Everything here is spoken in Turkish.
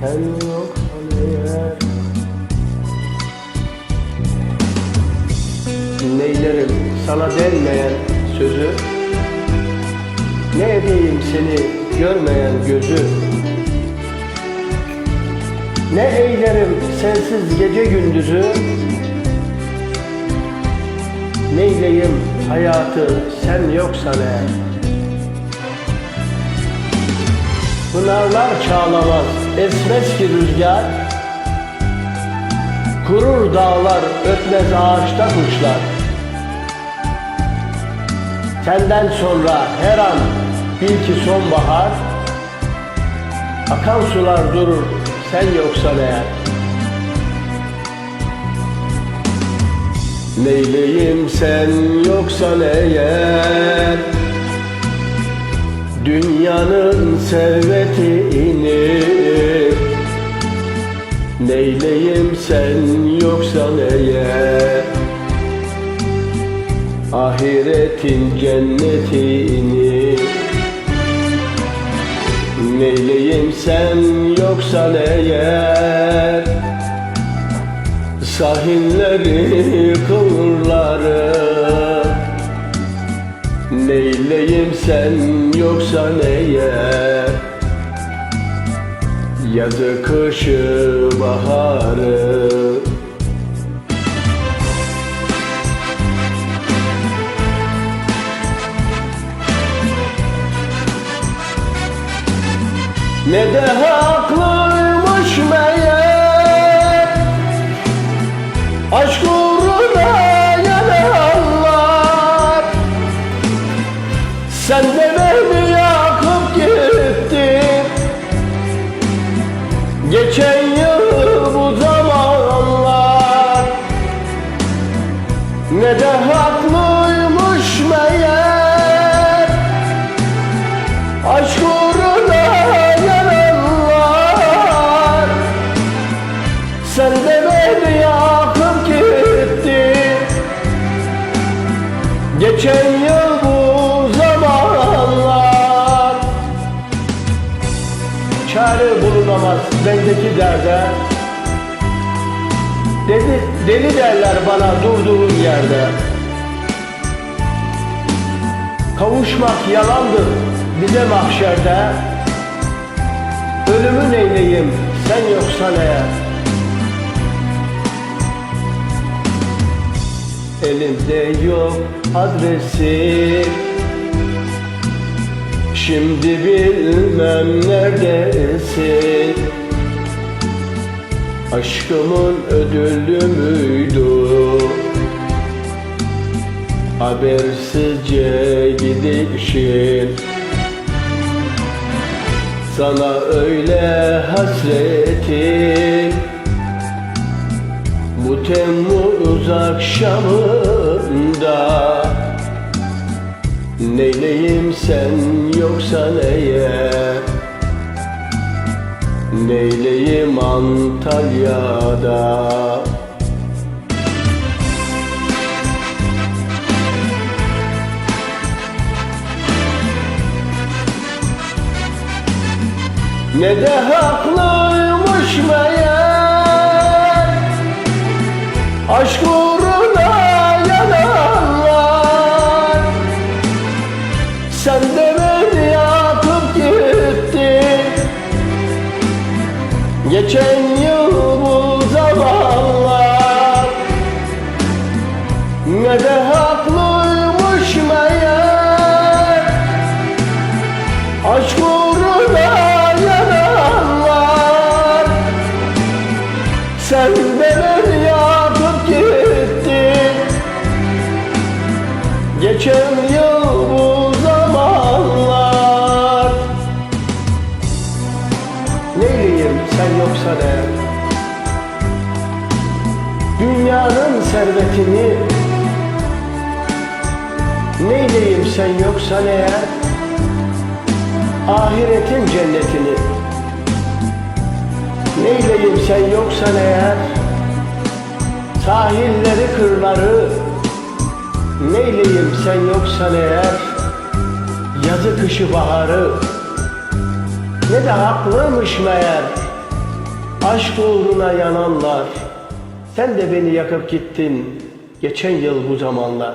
Sen yoksan eğer Neylerim sana denmeyen sözü Ne edeyim seni görmeyen gözü? Ne eylerim sensiz gece gündüzü? Neyleyim hayatı sen yoksan eğer Pınarlar çağlamaz, esmez ki rüzgar. Kurur dağlar, ötmez ağaçta kuşlar. Senden sonra her an bil ki sonbahar. Akan sular durur, sen yoksan eğer. Neyleyim sen yoksan eğer Dünyanın servetini Neyleyim sen yoksan eğer Ahiretin cennetini Neyleyim sen yoksan eğer Sahilleri kıvrları Neyleyim sen yoksan eğer Yazı kışı baharı. Ne de haklıymış beni yakıp gittin Geçen yıl bu zamanlar. Ne de haklıymış meğer bendeki derde. Dedi, deli derler bana durduğum yerde. Kavuşmak yalandır bize mahşerde. Ölümü neyleyim sen yoksan eğer Elimde yok adresi. Şimdi bilmem neredesin Aşkımın ödülü müydü? Habersizce gidişin. Sana öyle hasretim. Bu Temmuz akşamında. Neyleyim sen yoksan eğer Neyleyim Antalya'da? Ne de haklıymış meğer. Aşk Bu zamanlar Ne de haklıymış meğer. Aşk uğruna Yoksa ne Dünyanın servetini Neyleyim sen yoksa eğer Ahiretin cennetini Neyleyim sen yoksan eğer Sahilleri kırları Neyleyim sen yoksan eğer Yazı kışı baharı Ne de haklıymış meğer Aşk uğruna yananlar, sen de beni yakıp gittin geçen yıl bu zamanlar.